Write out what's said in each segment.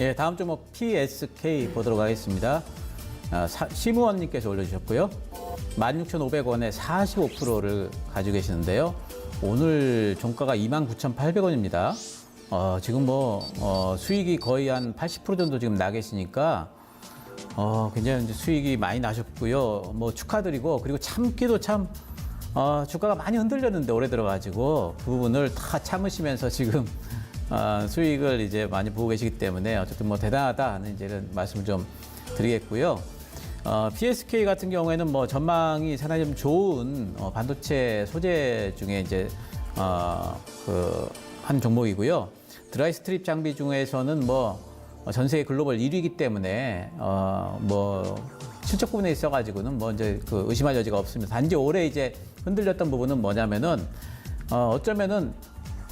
예, 다음 종목 PSK 보도록 하겠습니다. 아, 사, 심우원님께서 올려주셨고요. 16,500원에 45%를 가지고 계시는데요. 오늘 종가가 29,800원입니다. 어, 지금 뭐 어, 수익이 거의 한 80% 정도 지금 나 계시니까 어, 굉장히 이제 수익이 많이 나셨고요. 뭐 축하드리고 그리고 참기도 참 어, 주가가 많이 흔들렸는데 올해 들어가지고 그 부분을 다 참으시면서 지금 어, 수익을 이제 많이 보고 계시기 때문에 어쨌든 뭐 대단하다 하는 이제 이런 말씀을 좀 드리겠고요. 어, PSK 같은 경우에는 뭐 전망이 상당히 좀 좋은 어, 반도체 소재 중에 이제 어, 그한 종목이고요. 드라이 스트립 장비 중에서는 뭐 전 세계 글로벌 1위이기 때문에 어 뭐 실적 부분에 있어가지고는 뭐 이제 그 의심할 여지가 없습니다. 단지 올해 이제 흔들렸던 부분은 뭐냐면은 어 어쩌면은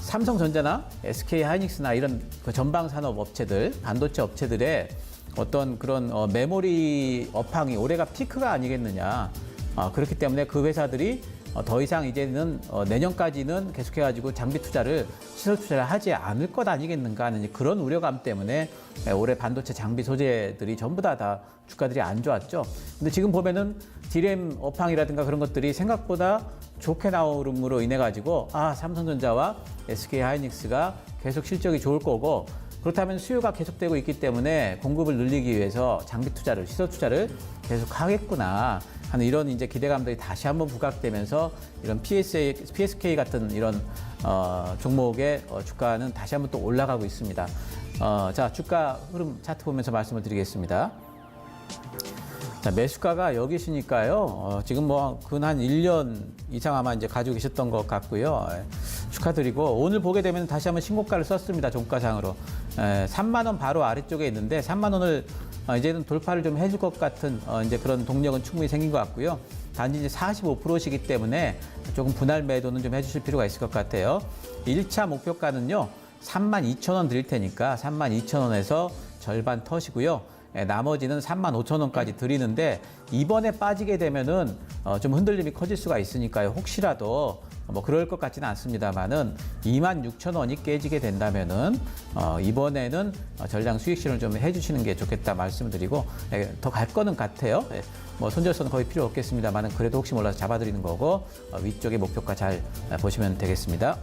삼성전자나 SK 하이닉스나 이런 그 전방 산업 업체들, 반도체 업체들의 어떤 그런 어, 메모리 업황이 올해가 피크가 아니겠느냐. 아, 그렇기 때문에 그 회사들이 어, 더 이상 이제는 어, 내년까지는 계속해가지고 장비 투자를 시설 투자를 하지 않을 것 아니겠는가 하는 그런 우려감 때문에 예, 올해 반도체 장비 소재들이 전부 다, 다 주가들이 안 좋았죠. 근데 지금 보면은 디램 업황이라든가 그런 것들이 생각보다 좋게 나오름으로 인해 가지고 아 삼성전자와 SK 하이닉스가 계속 실적이 좋을 거고 그렇다면 수요가 계속되고 있기 때문에 공급을 늘리기 위해서 장비 투자를 시설 투자를 계속 하겠구나 하는 이런 이제 기대감들이 다시 한번 부각되면서 이런 PSA, PSK 같은 이런 어, 종목의 어, 주가는 다시 한번 또 올라가고 있습니다. 어, 자 주가 흐름 차트 보면서 말씀을 드리겠습니다. 자, 매수가가 여기시니까요. 어, 지금 뭐, 근 한 1년 이상 아마 이제 가지고 계셨던 것 같고요. 예, 축하드리고, 오늘 보게 되면 다시 한번 신고가를 썼습니다. 종가상으로. 예, 3만 원 바로 아래쪽에 있는데, 3만 원을 어, 이제는 돌파를 좀 해줄 것 같은 어, 이제 그런 동력은 충분히 생긴 것 같고요. 단지 이제 45%시기 때문에 조금 분할 매도는 좀 해주실 필요가 있을 것 같아요. 1차 목표가는요, 3만 2천 원 드릴 테니까 3만 2천 원에서 절반 터시고요. 예, 나머지는 3만 5천 원까지 드리는데 이번에 빠지게 되면은 어, 좀 흔들림이 커질 수가 있으니까요. 혹시라도 뭐 그럴 것 같지는 않습니다만은 2만 6천 원이 깨지게 된다면은 어, 이번에는 어, 전량 수익 실현을 좀 해주시는 게 좋겠다 말씀드리고 예, 더갈 거는 같아요. 예, 뭐 손절선은 거의 필요 없겠습니다만은 그래도 혹시 몰라서 잡아드리는 거고 어, 위쪽에 목표가 잘 보시면 되겠습니다.